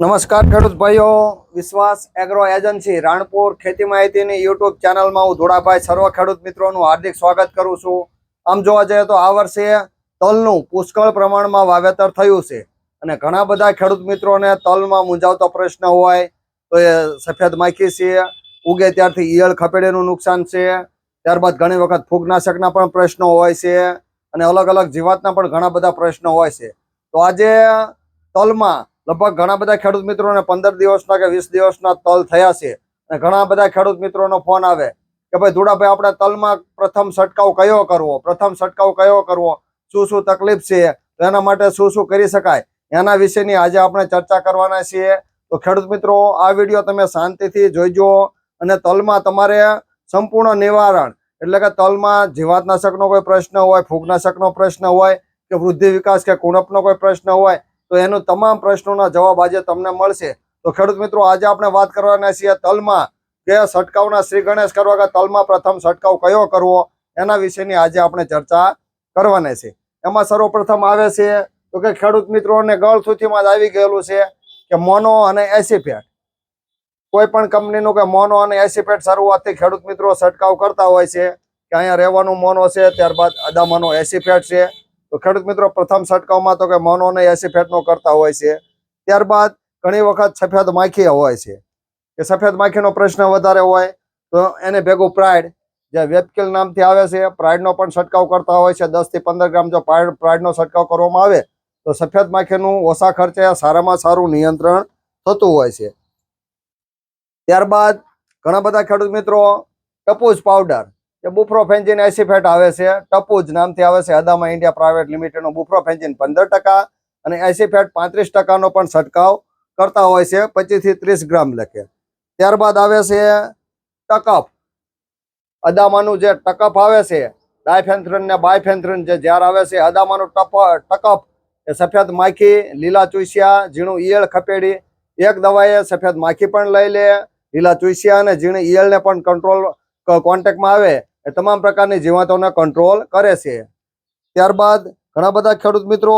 નમસ્કાર, ખેડૂત ભાઈઓ. વિશ્વાસ એગ્રો એજન્સી રાણપુર ખેતી માહિતીની યુટ્યુબ ચેનલમાં હું ધોળાભાઈ સર્વ ખેડૂત મિત્રોનું હાર્દિક સ્વાગત કરું છું. આમ જોવા જઈએ તો આ વર્ષે તલનું પુષ્કળ પ્રમાણમાં વાવેતર થયું છે અને ઘણા બધા ખેડૂત મિત્રોને તલમાં મૂંઝાવતો પ્રશ્ન હોય તો એ સફેદ માખી છે, ઉગે ત્યારથી ઈયળ ખપેડીનું નુકસાન છે, ત્યારબાદ ઘણી વખત ફૂગનાશકના પણ પ્રશ્નો હોય છે અને અલગ અલગ જીવાતના પણ ઘણા બધા પ્રશ્નો હોય છે. તો આજે તલમાં લગભગ ઘણા બધા ખેડૂત મિત્રોને પંદર દિવસના કે વીસ દિવસના તલ થયા છે. અને ઘણા બધા ખેડૂત મિત્રોનો ફોન આવે કે ભાઈ ધુડાભાઈ, આપણે તલમાં પ્રથમ છંટકાવ કયો કરવો? પ્રથમ છંટકાવ કયો કરવો? શું શું તકલીફ છે? તો એના માટે શું શું કરી શકાય? એના વિશેની આજે આપણે ચર્ચા કરવાના છીએ. તો ખેડૂત મિત્રો, આ વીડિયો તમે શાંતિથી જોઈજો અને તલમાં તમારે સંપૂર્ણ નિવારણ, એટલે કે તલમાં જીવાતનાશકનો કોઈ પ્રશ્ન હોય, ફૂગનાશકનો પ્રશ્ન હોય, કે વૃદ્ધિ વિકાસ કે કુણપનો કોઈ પ્રશ્ન હોય તો એનો તમામ પ્રશ્નોના જવાબ આજે તમને મળશે. તો ખેડૂત મિત્રો, આજે આપણે વાત કરવાના છીએ તલમાં કે છંટકાવના. શ્રી ગણેશ કરવા કે તલમાં પ્રથમ છંટકાવ કયો કરવો? એના વિશેની આજે આપણે ચર્ચા કરવાના છે. એમાં સર્વપ્રથમ આવે છે તો કે ખેડૂત મિત્રોને ગળ સુધીમાં જ આવી ગયેલું છે કે મોનો અને એસીપેટ. કોઈ પણ કંપનીનું કે મોનો અને એસીપેટ શરૂઆતથી ખેડૂત મિત્રો છંટકાવ કરતા હોય છે કે અહીંયા રહેવાનું મોનો છે, ત્યારબાદ અદામાનો એસીપેટ છે તો ખેડૂત મિત્રો, પ્રથમ છંટકાવમાં તો કે મોનો અને એસીફેટનો કરતા હોય છે. ત્યારબાદ ઘણી વખત સફેદ માખી હોય છે. કે સફેદ માખીનો પ્રશ્ન વધારે હોય તો એને ભેગું પ્રાઇડ, જે વેપકિલ નામથી આવે છે, પ્રાઇડનો પણ છંટકાવ કરતા હોય છે. દસથી પંદર ગ્રામ જો પ્રાઇડ, પ્રાઇડનો છંટકાવ કરવામાં આવે, તો સફેદ માખીનું ઓછા ખર્ચે સારામાં સારું નિયંત્રણ થતું હોય છે. ત્યારબાદ ઘણા બધા ખેડૂત મિત્રો ટપુજ પાવડર જે બુફ્રોફેન્જિન એસીફેટ આવે છે, ટપુજ નામથી આવે છે, અદામા ઇન્ડિયા પ્રાઇવેટ લિમિટેડનો બુફ્રોફેન્જિન પંદર ટકા અને એસીફેટ પાંત્રીસ ટકાનો પણ છંટકાવ કરતા હોય છે, પચીસથી ત્રીસ ગ્રામ લખે. ત્યારબાદ આવે છે ટકફ. અદામાનું જે ટકફ આવે છે, ડાયફેન્થ્રન ને બાયફેન્થ્રન જે ઝેર આવે છે, અદામાનું ટપ, ટકફ એ સફેદ માખી, લીલા ચૂસિયા, ઝીણું ઈયળ ખપેડી. એક દવાએ સફેદ માખી પણ લઈ લે, લીલા ચૂસિયા અને ઝીણી ઈયળને પણ કંટ્રોલ કોન્ટેક્ટમાં આવે. એ તમામ પ્રકારની જીવાતોને કંટ્રોલ કરે છે. ત્યારબાદ ઘણા બધા ખેડૂત મિત્રો,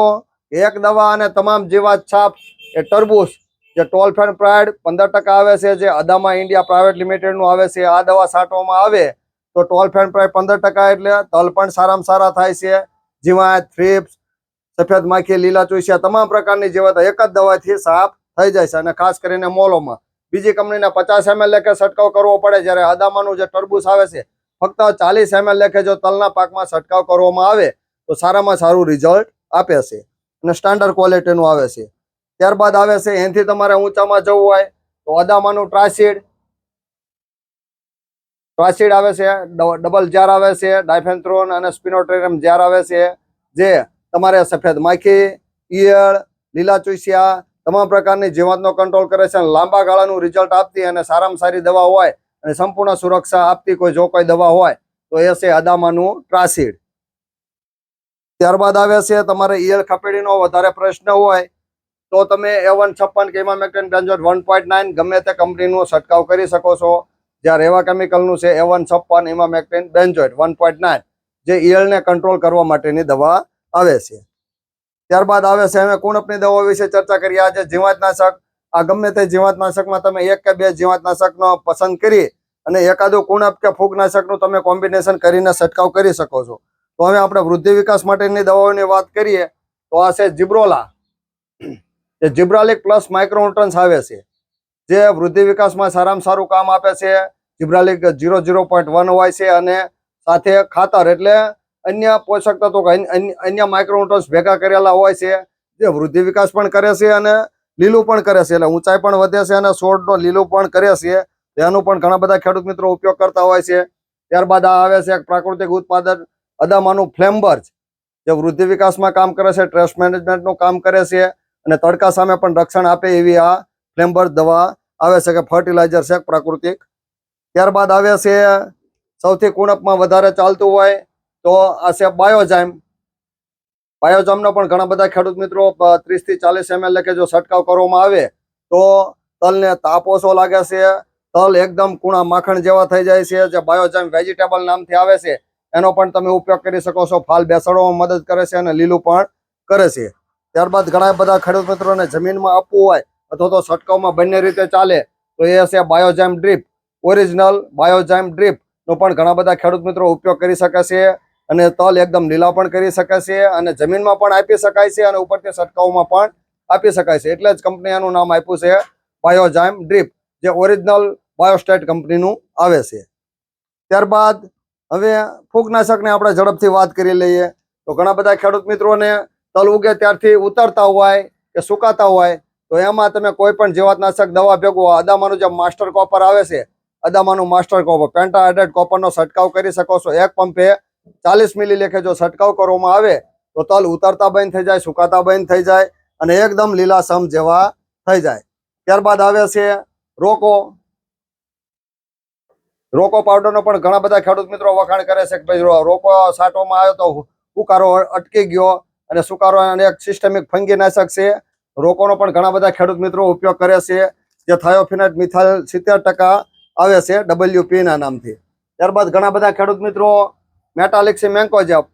એક દવા અને તમામ જીવાત છાપ એ ટરબૂચ, જે ટોલફેન પ્રાઇડ પંદર ટકા આવે છે, જે અદામા ઇન્ડિયા પ્રાઇવેટ લિમિટેડનું આવે છે, આ દવા છાંટવામાં આવે તો ટોલફેન પ્રાઇડ પંદર ટકા એટલે તલ પણ સારામાં સારા થાય છે. જીવાત, થ્રીપ્સ, સફેદ માખી, લીલા ચૂસિયા તમામ પ્રકારની જીવાત એક જ દવાથી સાફ થઈ જાય છે અને ખાસ કરીને મોલોમાં. બીજી કંપનીના પચાસ એમએલ લેખે છંટકાવ કરવો પડે જ્યારે અદામાનું જે ટરબૂચ આવે છે ફક્ત ચાલીસ એમએલ લેખે જો તલના પાકમાં છંટકાવ કરવામાં આવે, તો સારામાં સારું રિઝલ્ટ આપે છે અને સ્ટાન્ડર્ડ ક્વોલિટીનું આવે છે. ત્યારબાદ આવે છે એનાથી તમારે ઊંચામાં જવું હોય તો અદામાનું ટ્રાસિડ ટ્રાસીડ આવે છે ડબલ જાર આવે છે, ડાયફેન્થ્રોન અને સ્પિનોટ્રેરમ જાર આવે છે, જે તમારે સફેદ માખી, ઈયળ, લીલા ચૂસિયા, તમામ પ્રકારની જીવાતનો કંટ્રોલ કરે છે લાંબા ગાળાનું રિઝલ્ટ આપતી અને સારામાં સારી દવા હોય અને સંપૂર્ણ સુરક્ષા આપતી કોઈ જો કોઈ દવા હોય, તો એ છે અદામાનું ટ્રાસિડ. ત્યારબાદ આવે છે તમારે ઈયળ ખપેડીનો વધારે પ્રશ્ન હોય, તો તમે એ વન છપ્પન emamectin benzoate one point nine ગમે તે કંપનીનો છંટકાવ કરી શકો છો. જ્યાં રેવા કેમિકલનું છે એ વન છપ્પન emamectin benzoate one point nine, જે ઈયળને કંટ્રોલ કરવા માટેની દવા આવે છે. ત્યારબાદ આવે છે અમે કુણપની દવાઓ વિશે ચર્ચા કરી આજે જીવાતનાશક આ ગમે તે જીવાતનાશકમાં તમે એક કે બે જીવાતનાશકનો પસંદ કરી અને એકાદું કુણપ કે ફૂગનાશકનું તમે કોમ્બિનેશન કરીને છંટકાવ કરી શકો છો. તો હવે આપણે વૃદ્ધિ વિકાસ માટેની દવાઓની વાત કરીએ, તો આ છે જીબ્રોલા. જે જીબ્રાલિક પ્લસ માઇક્રોન્યુટ્રન્સ આવે છે. જે વૃદ્ધિ વિકાસમાં સારામાં સારું કામ આપે છે. Gibberellic zero zero point one હોય છે અને સાથે ખાતર એટલે અન્ય પોષક તત્વો અન્ય- માઇક્રોન્યુટ્રન્સ ભેગા કરેલા હોય છે. જે વૃદ્ધિ વિકાસ પણ કરે છે અને લીલું પણ કરે છે. એટલે ઊંચાઈ પણ વધે છે અને છોડનો લીલું પણ કરે છે. તેનું પણ ઘણા બધા ખેડૂત મિત્રો ઉપયોગ કરતા હોય છે. ત્યારબાદ આ આવે છે પ્રાકૃતિક ઉત્પાદન, અદામાનું ફ્લેમ્બર્જ જે વૃદ્ધિ વિકાસમાં કામ કરે છે ટ્રેસ મેનેજમેન્ટનું કામ કરે છે અને તડકા સામે પણ રક્ષણ આપે એવી આ ફ્લેમ્બર્જ દવા આવે છે કે ફર્ટિલાઇઝર છે પ્રાકૃતિક. ત્યારબાદ આવે છે, સૌથી કુણપમાં વધારે ચાલતું હોય તો આ છે બાયોજાઇમ બાયોજામનો પણ ઘણા બધા ખેડૂત મિત્રો ત્રીસથી ચાલીસ એમએલ લેખે જો છંટકાવ કરવામાં આવે, તો તલને તાપ ઓછો લાગે છે. તલ એકદમ કુણા માખણ જેવા થઈ જાય છે, જે બાયોજામ વેજીટેબલ નામથી આવે છે. એનો પણ તમે ઉપયોગ કરી શકો છો, ફાલ બેસાડવામાં મદદ કરે છે અને લીલું પણ કરે છે. ત્યારબાદ ઘણા બધા ખેડૂત મિત્રોને જમીનમાં આપવું હોય, અથવા તો છંટકાવમાં બંને રીતે ચાલે, તો એ છે Biozyme drip. Original Biozyme drip નો પણ ઘણા બધા ખેડૂત મિત્રો ઉપયોગ કરી શકે છે. અને તલ એકદમ લીલા પણ કરી શકાય છે અને જમીનમાં પણ આપી શકાય છે અને ઉપરથી છંટકાવમાં પણ આપી શકાય છે. એટલે જ કંપની એનું નામ આપ્યું છે બાયોજાઇમ ડ્રીપ જે ઓરિજિનલ બાયોસ્ટેટ કંપનીનું આવે છે. ત્યારબાદ હવે ફૂગનાશકને આપણે ઝડપથી વાત કરી લઈએ. તો ઘણા બધા ખેડૂત મિત્રોને તલ ઉગે ત્યારથી ઉતરતા હોય કે સુકાતા હોય, તો એમાં તમે કોઈ પણ જીવાતનાશક દવા ભેગો અદામાનું જે માસ્ટર કોપર આવે છે અદામાનું માસ્ટર કોપર પેન્ટા હાઇડ્રેટ કોપરનો છંટકાવ કરી શકો છો. એક પંપે ચાલીસ મિલી લેખે જો છંટકાવ કરવામાં આવે, તો તલ ઉતરતા બંધ થઈ જાય સુકાતા બંધ થઈ જાય અને એકદમ લીલાસમ જેવા થઈ જાય. ત્યારબાદ આવે છે રોકો. રોકો પાવડરનો પણ ઘણા બધા ખેડૂત મિત્રો વખાણ કરે છે કે ભાઈ રોકો છાંટવામાં આવ્યો તો ઉકારો અટકી ગયો અને સુકારો અને એક સિસ્ટમિક ફંગીનાશક છે. રોકોનો પણ ઘણા બધા ખેડૂત મિત્રો ઉપયોગ કરે છે. જે થાયોફિનેટ મિથાઇલ સિત્તેર આવે છે ડબલ્યુપી ના નામથી. ત્યારબાદ ઘણા બધા ખેડૂત મિત્રો મેટાલિક્સી મેન્કોજેબ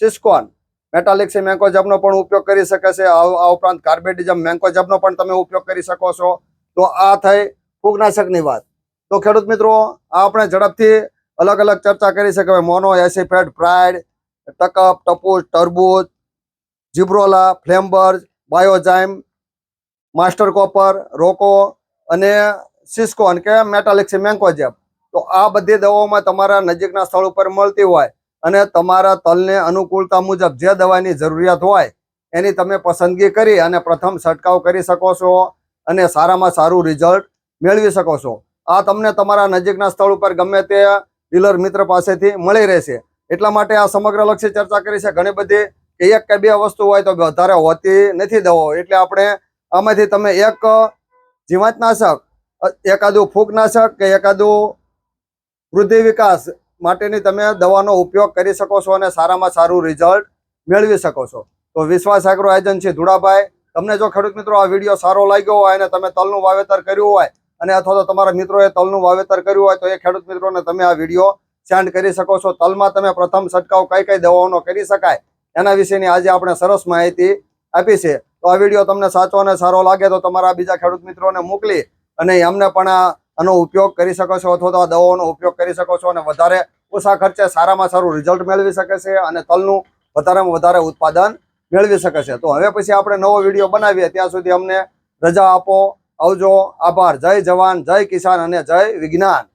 સિસ્કોન મેટાલિક્સી મેન્કોજેબનો પણ ઉપયોગ કરી શકે છે. આ ઉપરાંત કાર્બેડિઝમ મેન્કોજેબનો પણ તમે ઉપયોગ કરી શકો છો. તો આ થઈ ફૂગનાશકની વાત. તો ખેડૂત મિત્રો, આ આપણે ઝડપથી અલગ અલગ ચર્ચા કરી છે મોનો એસિફેડ પ્રાઇડ ટકઅપ ટપુસ, ટરબૂચ, જીબ્રોલા ફ્લેમ્બર્જ બાયોજાઇમ, માસ્ટર કોપર, રોકો અને સિસ્કોન કે મેટાલિક્સી મેન્કોજેબ તો આ બધી દવાઓમાં તમારા નજીકના સ્થળ ઉપર મળતી હોય અને તમારા તલને અનુકૂળતા મુજબ જે દવાની જરૂરિયાત હોય, એની તમે પસંદગી કરી અને પ્રથમ છંટકાવ કરી શકો છો અને સારામાં સારું રિઝલ્ટ મેળવી શકો છો. આ તમને તમારા નજીકના સ્થળ ઉપર ગમે તે ડીલર મિત્ર પાસેથી મળી રહેશે. એટલા માટે આ સમગ્ર લક્ષી ચર્ચા કરી છે. ઘણી બધી કે એક કે બે વસ્તુ હોય તો વધારે હોતી નથી દવાઓ. એટલે આપણે આમાંથી તમે એક જીવાતનાશક એકાદું ફૂગનાશક કે એકાદું વૃદ્ધિ વિકાસ માટેની તમે દવાનો ઉપયોગ કરી શકો છો અને સારામાં સારું રિઝલ્ટ મેળવી શકો છો. તો વિશ્વાસ એગ્રો એજન્સી ધુડાભાઈ. તમને જો ખેડૂત મિત્રો આ વીડિયો સારો લાગ્યો હોય અને તમે તલનું વાવેતર કર્યું હોય અને અથવા તો તમારા મિત્રોએ તલનું વાવેતર કર્યું હોય તો એ ખેડૂત મિત્રોને તમે આ વીડિયો સેન્ડ કરી શકો છો. તલમાં તમે પ્રથમ છંટકાવ કઈ કઈ દવાઓનો કરી શકાય એના વિશેની આજે આપણે સરસ માહિતી આપી છે. તો આ વીડિયો તમને સાચો અને સારો લાગે તો તમારા બીજા ખેડૂત મિત્રોને મોકલી અને એમને પણ આ આનો ઉપયોગ કરી શકો છો અથવા તો આ દવાઓનો ઉપયોગ કરી શકો છો અને વધારે ઓછા ખર્ચે સારામાં સારું રિઝલ્ટ મેળવી શકે છે અને તલનું વધારેમાં વધારે ઉત્પાદન મેળવી શકે છે. તો હવે પછી આપણે નવો વીડિયો બનાવીએ. ત્યાં સુધી અમને રજા આપો. આવજો. આભાર. જય જવાન, જય કિસાન અને જય વિજ્ઞાન.